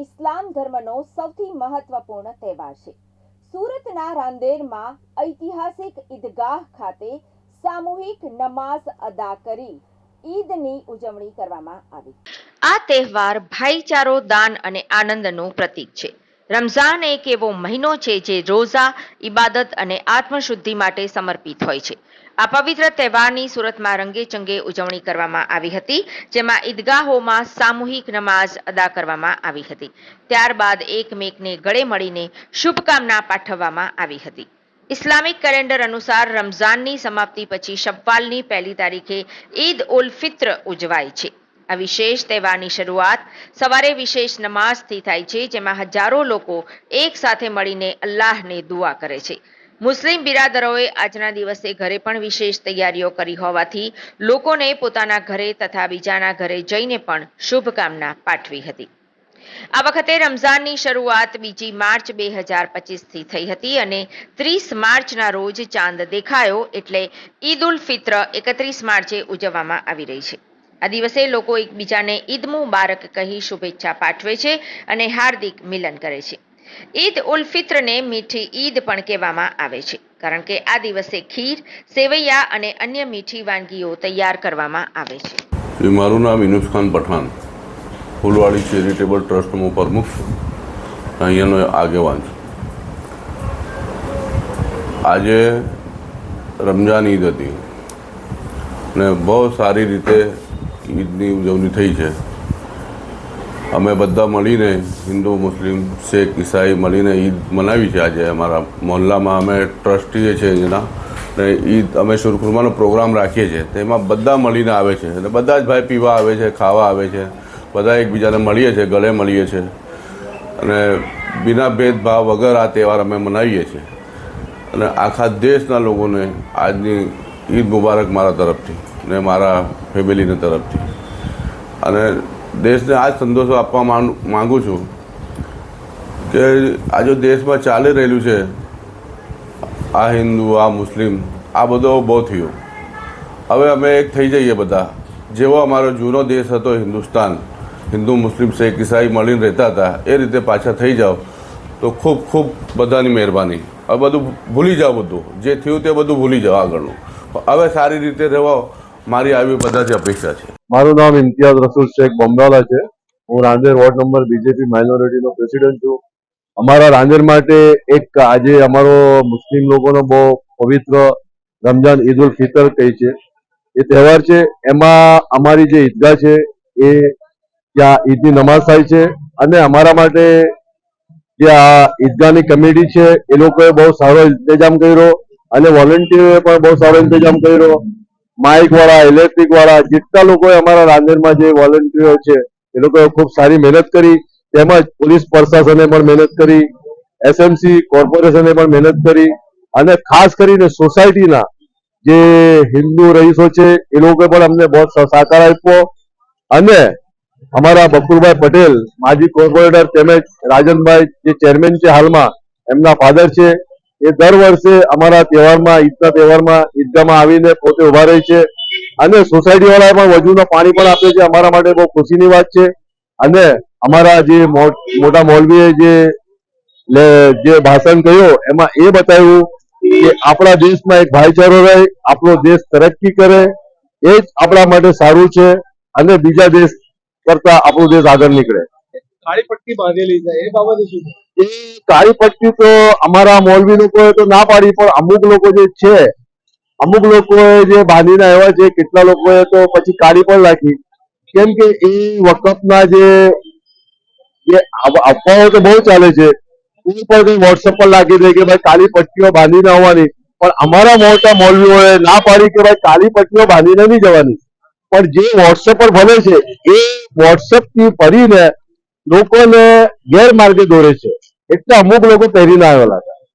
ઇસ્લામ ધર્મનો સૌથી મહત્વપૂર્ણ તહેવાર છે. સુરતના રાંદેરમાં ઐતિહાસિક ઈદગાહ ખાતે સામૂહિક નમાઝ અદા કરી ઈદની ઉજવણી કરવામાં આવી. આ તહેવાર ભાઈચારો, દાન અને આનંદનું પ્રતીક છે. રમઝાન એક એવો મહિનો છે જે રોઝા ઇબાદત અને આત્મશુદ્ધિ માટે સમર્પિત હોય છે. આ પવિત્ર તહેવારની સુરતમાં રંગેચંગે ઉજવણી કરવામાં આવી હતી, જેમાં ઈદગાહોમાં સામૂહિક નમાઝ અદા કરવામાં આવી હતી. ત્યારબાદ એકમેકને ગળે મળીને શુભકામના પાઠવવામાં આવી હતી. ઇસ્લામિક કેલેન્ડર અનુસાર રમઝાનની સમાપ્તિ પછી શવ્વાલની પહેલી તારીખે ઈદ ઉલ ફિત્ર ઉજવાય છે. આ વિશેષ તહેવારની શરૂઆત સવારે વિશેષ નમાઝથી થાય છે, જેમાં હજારો લોકો એક સાથે મળીને અલ્લાહને દુઆ કરે છે. મુસ્લિમ બિરાદરોએ આજના દિવસે ઘરે પણ વિશેષ તૈયારીઓ કરી હોવાથી લોકોને પોતાના ઘરે તથા બીજાના ઘરે જઈને પણ શુભકામના પાઠવી હતી. આ વખતે રમઝાનની શરૂઆત બીજી માર્ચ બે હજાર પચીસથી થઈ હતી અને ત્રીસ માર્ચના રોજ ચાંદ દેખાયો એટલે ઈદ ઉલ ફિત્ર એકત્રીસ માર્ચે ઉજવવામાં આવી રહી છે. આ દિવસે લોકો એકબીજાને ઈદ મુબારક કહી શુભેચ્છા પાઠવે છે અને હાર્દિક મિલન કરે છે. ઈદ ઉલ ફિત્રને મીઠી ઈદ પણ કહેવામાં આવે છે. કારણ કે આ દિવસે ખીર, સેવૈયા અને અન્ય મીઠી વાનગીઓ તૈયાર કરવામાં આવે છે. મારું નામ ઇનુસ ખાન પઠાણ. ફૂલવાડી ચેરિટેબલ ટ્રસ્ટનો પ્રમુખ અહીંયાનો આગેવાન છું. આજે રમજાન ઈદ હતી. ને બહુ સારી રીતે ઈદની ઉજવણી થઈ છે. અમે બધા મળીને, હિન્દુ, મુસ્લિમ, શેખ, ઈસાઈ મળીને ઈદ મનાવી છે આજે અમારા મોહલ્લામાં. અમે ટ્રસ્ટીએ છે એના, ને ઈદ અમે સુરખુરમાનો પ્રોગ્રામ રાખીએ છીએ. તેમાં બધા મળીને આવે છે. અને બધા જ ભાઈ પીવા આવે છે, ખાવા આવે છે. બધા એકબીજાને મળીએ છીએ, ગળે મળીએ છીએ. અને બિના ભેદભાવ વગર આ તહેવાર અમે મનાવીએ છીએ. અને આખા દેશના લોકોને આજની ઈદ મુબારક મારા તરફથી ને મારા ફેમિલીની તરફથી. અને દેશને આ જ સંદેશો આપવા માંગ- છું કે આ જો દેશમાં ચાલી રહેલું છે, આ હિન્દુ, આ મુસ્લિમ, આ બધો બહુ થયો. હવે અમે એક થઈ જઈએ બધા. જેવો અમારો જૂનો દેશ હતો, હિન્દુસ્તાન, હિન્દુ, મુસ્લિમ, શેખ, ઈસાઈ મળીને રહેતા હતા, એ રીતે પાછા થઈ જાઓ, તો ખૂબ ખૂબ બધાની મહેરબાની. હવે બધું ભૂલી જાઓ બધું. જે થયું તે બધું ભૂલી જાઓ આગળનું. હવે સારી રીતે રહેવા મારી આવી બધા જ અપેક્ષા છે. મારું નામ ઇમ્તિયાઝ રસૂલ શેખ બમરાલા છે. હું રાંદેર વોર્ડ નંબર બીજેપી માઇનોરિટીનો પ્રેસિડેન્ટ છું. અમારા રાંદેર માટે એક આજે અમારો મુસ્લિમ લોકોનો બહુ પવિત્ર રમજાન ઈદ ઉલ ફિતર કહી છે. એ તહેવાર છે. એમાં અમારી જે ઈદગાહ છે એ ત્યાં ઈદની નમાઝ થાય છે અને અમારા માટે જે આ ઈદગાહની કમિટી છે એ લોકોએ બહુ સારો ઇંતજામ કર્યો અને વોલેન્ટિયરોએ પણ બહુ સારો ઇંતજામ કર્યો. માઇક વાળા ઇલેક્ટ્રિક વાળા, જેટલા લોકોએ અમારા રાંદેરમાં જે વોલેન્ટિયરો છે, એ લોકોએ ખૂબ સારી મહેનત કરી. તેમજ પોલીસ પ્રશાસને પણ મહેનત કરી. એસએમસી કોર્પોરેશને પણ મહેનત કરી. અને ખાસ કરીને સોસાયટીના જે હિન્દુ રહીશો છે, એ લોકોએ પણ અમને બહુ સહકાર આપ્યો. અને અમારા બકુરભાઈ પટેલ, માજી કોર્પોરેટર તેમજ રાજનભાઈ જે ચેરમેન છે હાલમાં, એમના ફાધર છે. એ દર વર્ષે અમારા તહેવારમાં, ઈદના તહેવારમાં ઈદગાહમાં આવીને પોતે ઊભા રહે છે. અને સોસાયટી પણ વજુના પાણી પણ આપે છે. અમારા માટે બહુ ખુશીની વાત છે. અને અમારા જે મોટા મોલવીએ જે ભાષણ કહ્યું એમાં એ બતાવ્યું કે આપણા દેશમાં એક ભાઈચારો રહે, આપણો દેશ તરક્કી કરે. એ જ આપણા માટે સારું છે અને બીજા દેશ કરતા આપણો દેશ આગળ નીકળે. કાળી પટ્ટી બાંધેલી છે. એ બાબતે શું? એ કાળી પટ્ટી તો અમારા મૌલવી લોકોએ તો ના પાડી, પણ અમુક લોકો જે છે, અમુક લોકોએ જે બાંધીને આવ્યા છે, કેટલા લોકોએ તો પછી કાળી પણ રાખી. કેમ કે એ વખતના જે અફવાઓ તો બહુ ચાલે છે. એ પણ કઈ વોટ્સઅપ પર લાગી દે કે ભાઈ કાળી પટ્ટીઓ બાંધીને આવવાની. પણ અમારા મોટા મૌલવીઓએ ના પાડી કે ભાઈ કાળી પટ્ટીઓ બાંધીને નહીં જવાની. પણ જે વોટ્સઅપ પર ભલે છે, એ વોટ્સઅપથી ભરીને લોકોને ગેરમાર્ગે દોરે છે. એટલે અમુક લોકો પહેરીને આવેલા હતા